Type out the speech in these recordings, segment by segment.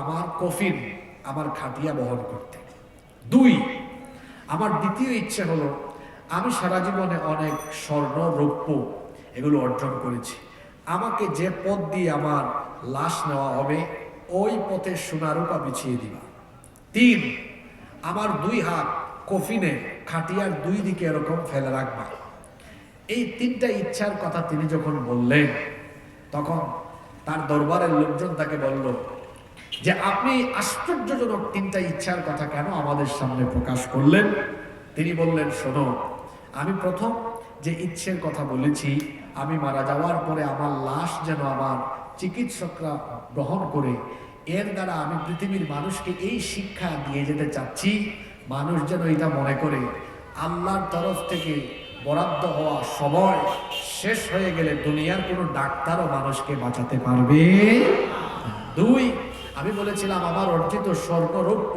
আমার কফিন, আমার খাটিয়া বহন করতে। দুই, আমার দ্বিতীয় ইচ্ছে হলো, আমি সারা জীবনে অনেক স্বর্ণ, রৌপ্য এগুলো অর্জন করেছি। আমাকে যে পথ দিয়ে আমার লাশ নেওয়া হবে, ওই পথে সোনারূপা বিছিয়ে দিবা। তিন, আমার দুই হাত কফিনে খাটিয়ার দুই দিকে এরকম ফেলে রাখবা। এই তিনটা ইচ্ছার কথা তিনি যখন বললেন, তখন তার দরবারের লোকজন তাকে বলল যে আপনি আশ্চর্যজনক তিনটা ইচ্ছার কথা কেন আমাদের সামনে প্রকাশ করলেন? তিনি বললেন, শোনো, আমি প্রথম যে ইচ্ছের কথা বলেছি, আমি মারা যাওয়ার পরে আমার লাশ যেন আমার চিকিৎসকরা গ্রহণ করে, এর দ্বারা আমি পৃথিবীর মানুষকে এই শিক্ষা দিয়ে যেতে চাচ্ছি, মানুষ যেন এটা মনে করে, আল্লাহর তরফ থেকে বরাদ্দ হওয়া সময় শেষ হয়ে গেলে দুনিয়ার কোনো ডাক্তারও মানুষকে বাঁচাতে পারবে দুই আমি বলেছিলাম, আমার অর্জিত স্বর্ণরৌপ্য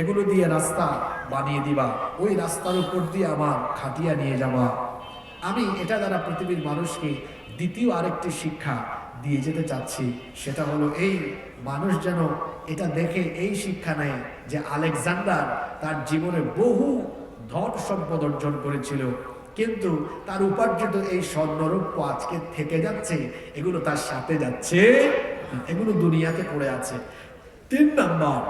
এগুলো দিয়ে রাস্তা বানিয়ে দিবা। ওই রাস্তার উপর দিয়ে আমার খাটিয়া নিয়ে যাবা। আমি এটা দ্বারা পৃথিবীর মানুষকে দ্বিতীয় আরেকটি শিক্ষা দিয়ে যেতে চাচ্ছি। সেটা হলো, এই মানুষ যেন এটা দেখে, এই শিক্ষা নেয় যে আলেকজান্ডার তার জীবনে বহু ধন সম্পদ অর্জন করেছিল, কিন্তু তার উপার্জিত এই স্বর্ণরূপ আজকে থেকে যাচ্ছে, এগুলো তার সাথে যাচ্ছে এগুলো দুনিয়াতে পড়ে আছে। তিন নাম্বার,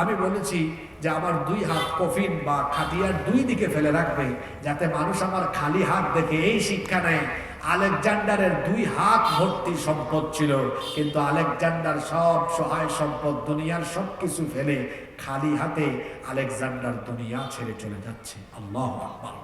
আমি বলেছি যে আমার দুই হাত কফিন বা খাটিয়ার দুই দিকে ফেলে রাখবে, যাতে মানুষ আমার খালি হাত দেখে এই শিক্ষা নেয়। আলেকজান্ডারের দুই হাত ভর্তি সম্পদ ছিল, কিন্তু আলেকজান্ডার সব সহায় সম্পদ দুনিয়ার সব কিছু ফেলে খালি হাতে আলেকজান্ডার দুনিয়া ছেড়ে চলে যাচ্ছে। আল্লাহ আকবার।